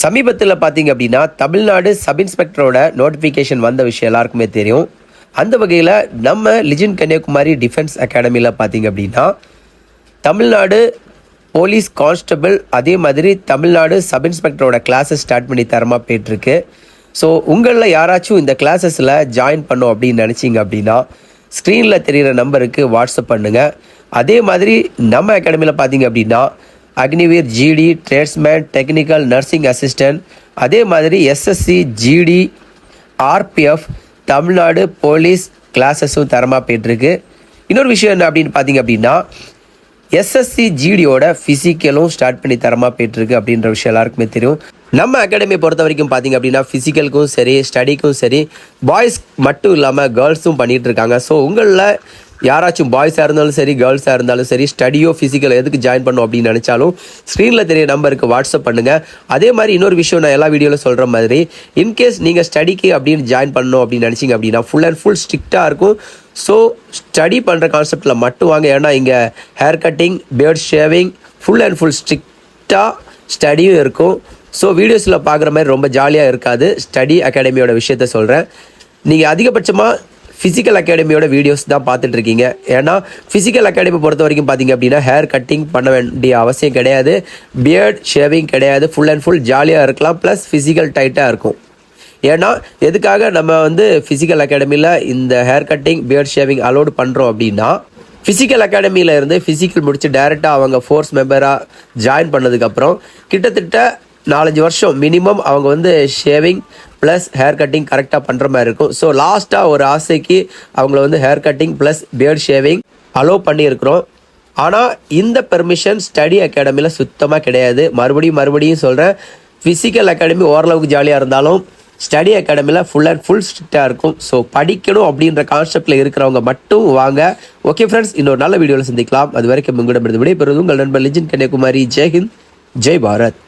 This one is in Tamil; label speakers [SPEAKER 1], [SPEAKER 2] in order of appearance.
[SPEAKER 1] சமீபத்தில் பார்த்தீங்க அப்படின்னா தமிழ்நாடு சப் இன்ஸ்பெக்டரோட நோட்டிஃபிகேஷன் வந்த விஷயம் எல்லாருக்குமே தெரியும். அந்த வகையில் நம்ம லிஜின் கன்னியாகுமரி டிஃபென்ஸ் அகாடமியில் பார்த்தீங்க அப்படின்னா தமிழ்நாடு போலீஸ் கான்ஸ்டபிள் அதே மாதிரி தமிழ்நாடு சப் இன்ஸ்பெக்டரோட கிளாஸஸ் ஸ்டார்ட் பண்ணி தரமாக போயிட்டுருக்கு. ஸோ உங்களில் யாராச்சும் இந்த கிளாஸஸில் ஜாயின் பண்ணோம் அப்படின்னு நினச்சிங்க அப்படின்னா ஸ்க்ரீனில் தெரிகிற நம்பருக்கு வாட்ஸ்அப் பண்ணுங்கள் அதே மாதிரி நம்ம அகாடமியில் பார்த்தீங்க அப்படின்னா Agniveer GD tradesman technical nursing assistant அதே மாதிரி SSC GD RPF Tamil Nadu police கிளாஸஸும் தரமாக போயிட்டுருக்கு. இன்னொரு விஷயம் என்ன அப்படின்னு பார்த்தீங்க அப்படின்னா எஸ்எஸ்சி ஜிடியோட ஃபிசிக்கலும் ஸ்டார்ட் பண்ணி தரமாக போயிட்டுருக்கு அப்படின்ற விஷயம் எல்லாருக்குமே தெரியும். நம்ம அகாடமி பொறுத்த வரைக்கும் பார்த்தீங்க அப்படின்னா ஃபிசிக்கலுக்கும் சரி ஸ்டடிக்கும் சரி பாய்ஸ் மட்டும் இல்லாமல் கேர்ள்ஸும் பண்ணிகிட்டு இருக்காங்க ஸோ உங்களில் யாராச்சும் பாய்ஸாக இருந்தாலும் சரி கேர்ள்ஸாக இருந்தாலும் சரி ஸ்டடியோ ஃபிசிக்கல் எதுக்கு ஜாயின் பண்ணும் அப்படின்னு நினச்சாலும் ஸ்க்ரீனில் தெரிய நம்பருக்கு வாட்ஸ்அப் பண்ணுங்கள் அதே மாதிரி இன்னொரு விஷயம் நான் எல்லா வீடியோவில் சொல்கிற மாதிரி இன்கேஸ் நீங்கள் ஸ்டடிக்கு அப்படின்னு ஜாயின் பண்ணணும் அப்படின்னு நினச்சிங்க அப்படின்னா ஃபுல் அண்ட் ஃபுல் ஸ்ட்ரிக்டாக இருக்கும். ஸோ ஸ்டடி பண்ணுற கான்செப்டில் மட்டும் வாங்க. ஏன்னா இங்கே hair cutting beard shaving full and full ஸ்ட்ரிக்டாக ஸ்டடியும் இருக்கும். ஸோ வீடியோஸில் பார்க்குற மாதிரி ரொம்ப ஜாலியாக இருக்காது. ஸ்டடி அகாடமியோட விஷயத்த சொல்கிறேன் நீங்கள் அதிகபட்சமாக ஃபிசிக்கல் அகாடமியோட வீடியோஸ் தான் பார்த்துட்டு இருக்கீங்க ஏன்னா ஃபிசிக்கல் அகாடமி பொறுத்த வரைக்கும் பார்த்தீங்க அப்படின்னா ஹேர் கட்டிங் பண்ண வேண்டிய அவசியம் கிடையாது. பியர்ட் ஷேவிங் கிடையாது. ஃபுல் அண்ட் ஃபுல் ஜாலியாக இருக்கலாம். ப்ளஸ் ஃபிசிக்கல் டைட்டாக இருக்கும். ஏன்னா எதுக்காக நம்ம வந்து ஃபிசிக்கல் அகாடமியில் இந்த hair cutting beard shaving allowed பண்ணுறோம் அப்படின்னா ஃபிசிக்கல் அகாடமியில் இருந்து ஃபிசிக்கல் முடித்து டேரெக்டாக அவங்க ஃபோர்ஸ் மெம்பராக ஜாயின் பண்ணதுக்கப்புறம் கிட்டத்தட்ட நாலஞ்சு வருஷம் மினிமம் அவங்க வந்து ஷேவிங் ப்ளஸ் ஹேர் கட்டிங் கரெக்டாக பண்ணுற மாதிரி இருக்கும். ஸோ லாஸ்ட்டாக ஒரு ஆசைக்கு அவங்கள வந்து hair cutting plus beard shaving allow பண்ணியிருக்கிறோம். ஆனால் இந்த பெர்மிஷன் ஸ்டடி அகாடமியில் சுத்தமாக கிடையாது. மறுபடியும் மறுபடியும் சொல்கிறேன் ஃபிசிக்கல் அகாடமி ஓரளவுக்கு ஜாலியாக இருந்தாலும் ஸ்டடி அகாடமியில் ஃபுல் அண்ட் ஃபுல் ஸ்ட்ரிக்டாக இருக்கும். ஸோ படிக்கணும் அப்படின்ற கான்செப்டில் இருக்கிறவங்க மட்டும் வாங்க. ஓகே ஃப்ரெண்ட்ஸ் இன்னொரு நல்ல வீடியோவில் சந்திக்கலாம். அது வரைக்கும் உங்களிடம் விடைபெறுவது உங்கள் நண்பர் லிஜின் கன்னியாகுமரி. ஜெய்ஹிந்த் ஜெய் பாரத்.